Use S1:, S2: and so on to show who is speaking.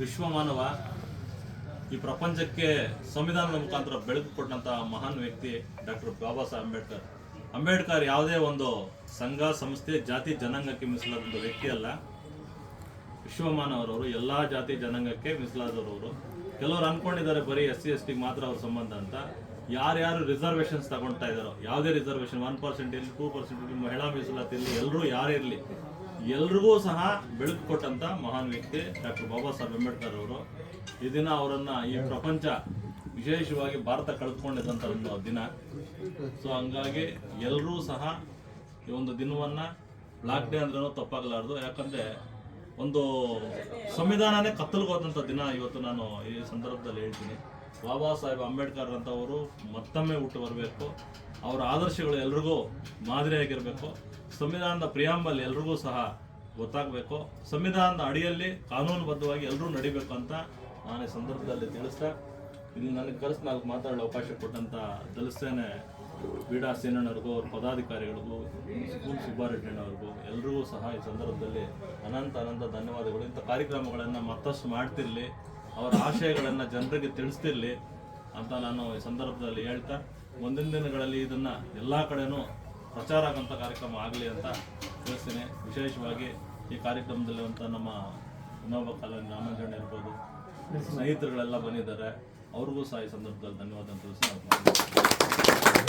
S1: ವಿಶ್ವಮಾನವ ಈ ಪ್ರಪಂಚಕ್ಕೆ ಸಂವಿಧಾನದ ಮುಖಾಂತರ ಬೆಳಕು ಕೊಟ್ಟಂತ ಮಹಾನ್ ವ್ಯಕ್ತಿ ಡಾಕ್ಟರ್ ಬಾಬಾ ಸಾಹೇಬ್ ಅಂಬೇಡ್ಕರ್. ಅಂಬೇಡ್ಕರ್ ಯಾವುದೇ ಒಂದು ಸಂಘ, ಸಂಸ್ಥೆ, ಜಾತಿ, ಜನಾಂಗಕ್ಕೆ ಮೀಸಲಾದಂಥ ವ್ಯಕ್ತಿ ಅಲ್ಲ. ವಿಶ್ವಮಾನವರವರು, ಎಲ್ಲಾ ಜಾತಿ, ಜನಾಂಗಕ್ಕೆ ಮೀಸಲಾದವರವರು. ಕೆಲವರು ಅನ್ಕೊಂಡಿದ್ದಾರೆ ಬರೀ ಎಸ್ ಸಿ, ಎಸ್ ಟಿ ಮಾತ್ರ ಅವ್ರ ಸಂಬಂಧ ಅಂತ. ಯಾರ್ಯಾರು ರಿಸರ್ವೇಷನ್ಸ್ ತಗೊಳ್ತಾ ಇದ್ದಾರೋ, ಯಾವುದೇ ರಿಸರ್ವೇಷನ್ ಒನ್ ಪರ್ಸೆಂಟ್ ಇರಲಿ ಟೂ ಪರ್ಸೆಂಟ್ ಇರಲಿ, ಮಹಿಳಾ ಮೀಸಲಾತಿ ಇರಲಿ, ಎಲ್ಲರೂ ಯಾರೇ ಇರಲಿ ಎಲ್ರಿಗೂ ಸಹ ಬೆಳಕು ಕೊಟ್ಟಂತ ಮಹಾನ್ ವ್ಯಕ್ತಿ ಡಾಕ್ಟರ್ ಬಾಬಾ ಸಾಹೇಬ್ ಅಂಬೇಡ್ಕರ್ ಅವರು. ಈ ದಿನ ಅವರನ್ನ ಈ ಪ್ರಪಂಚ ವಿಶೇಷವಾಗಿ ಭಾರತ ಕಳೆದುಕೊಂಡಿದ್ದಂಥ ಒಂದು ದಿನ. ಸೊ ಹಂಗಾಗಿ ಎಲ್ಲರೂ ಸಹ ಈ ಒಂದು ದಿನವನ್ನ ಬ್ಲಾಕ್ ಡೇ ಅಂದ್ರೂ ತಪ್ಪಾಗಲಾರ್ದು. ಯಾಕಂದ್ರೆ ಒಂದು ಸಂವಿಧಾನನೇ ಕತ್ತಲ್ಗೋದಂಥ ದಿನ ಇವತ್ತು ನಾನು ಈ ಸಂದರ್ಭದಲ್ಲಿ ಹೇಳ್ತೀನಿ. ಬಾಬಾ ಸಾಹೇಬ್ ಅಂಬೇಡ್ಕರ್ ಅಂತವರು ಮತ್ತೊಮ್ಮೆ ಹುಟ್ಟು ಬರಬೇಕು. ಅವರ ಆದರ್ಶಗಳು ಎಲ್ರಿಗೂ ಮಾದರಿಯಾಗಿರಬೇಕು. ಸಂವಿಧಾನದ ಪ್ರಿಯಾಂಬಲ್ ಎಲ್ರಿಗೂ ಸಹ ಗೊತ್ತಾಗಬೇಕು. ಸಂವಿಧಾನದ ಅಡಿಯಲ್ಲಿ ಕಾನೂನುಬದ್ಧವಾಗಿ ಎಲ್ಲರೂ ನಡಿಬೇಕು ಅಂತ ನಾನು ಈ ಸಂದರ್ಭದಲ್ಲಿ ತಿಳಿಸ್ತಾ ಇಲ್ಲಿ ನನಗೆ ಕರೆಸಿ ನಾಲ್ಕು ಮಾತಾಡಲು ಅವಕಾಶ ಕೊಟ್ಟಂತ ದಲಸೇನೆ ಬೀಡಾ ಸೇನಣ್ಣವ್ರಿಗೂ, ಅವ್ರ ಪದಾಧಿಕಾರಿಗಳಿಗೂ, ಸ್ಕೂಲ್ ಸುಬ್ಬಾರೆಡ್ಡಿಯವ್ರಿಗೂ ಎಲ್ರಿಗೂ ಸಹ ಈ ಸಂದರ್ಭದಲ್ಲಿ ಅನಂತ ಅನಂತ ಧನ್ಯವಾದಗಳು. ಇಂಥ ಕಾರ್ಯಕ್ರಮಗಳನ್ನು ಮತ್ತಷ್ಟು ಮಾಡ್ತಿರಲಿ, ಅವರ ಆಶಯಗಳನ್ನು ಜನರಿಗೆ ತಿಳಿಸ್ತಿರಲಿ ಅಂತ ನಾನು ಈ ಸಂದರ್ಭದಲ್ಲಿ ಹೇಳ್ತಾ, ಮುಂದಿನ ದಿನಗಳಲ್ಲಿ ಇದನ್ನು ಎಲ್ಲ ಕಡೆನೂ ಪ್ರಚಾರ ಆಗೋಂಥ ಕಾರ್ಯಕ್ರಮ ಆಗಲಿ ಅಂತ ತಿಳಿಸ್ತೀನಿ. ವಿಶೇಷವಾಗಿ ಈ ಕಾರ್ಯಕ್ರಮದಲ್ಲಿ ಅಂತ ನಮ್ಮ ಇನ್ನೊಬ್ಬ ಕಾಲೋನಿ ರಾಮಂಜಣ್ಣ ಇರ್ಬೋದು, ಸ್ನೇಹಿತರುಗಳೆಲ್ಲ ಬಂದಿದ್ದಾರೆ. ಅವ್ರಿಗೂ ಸಹ ಈ ಸಂದರ್ಭದಲ್ಲಿ ಧನ್ಯವಾದ ತಿಳಿಸಿ ನಾನು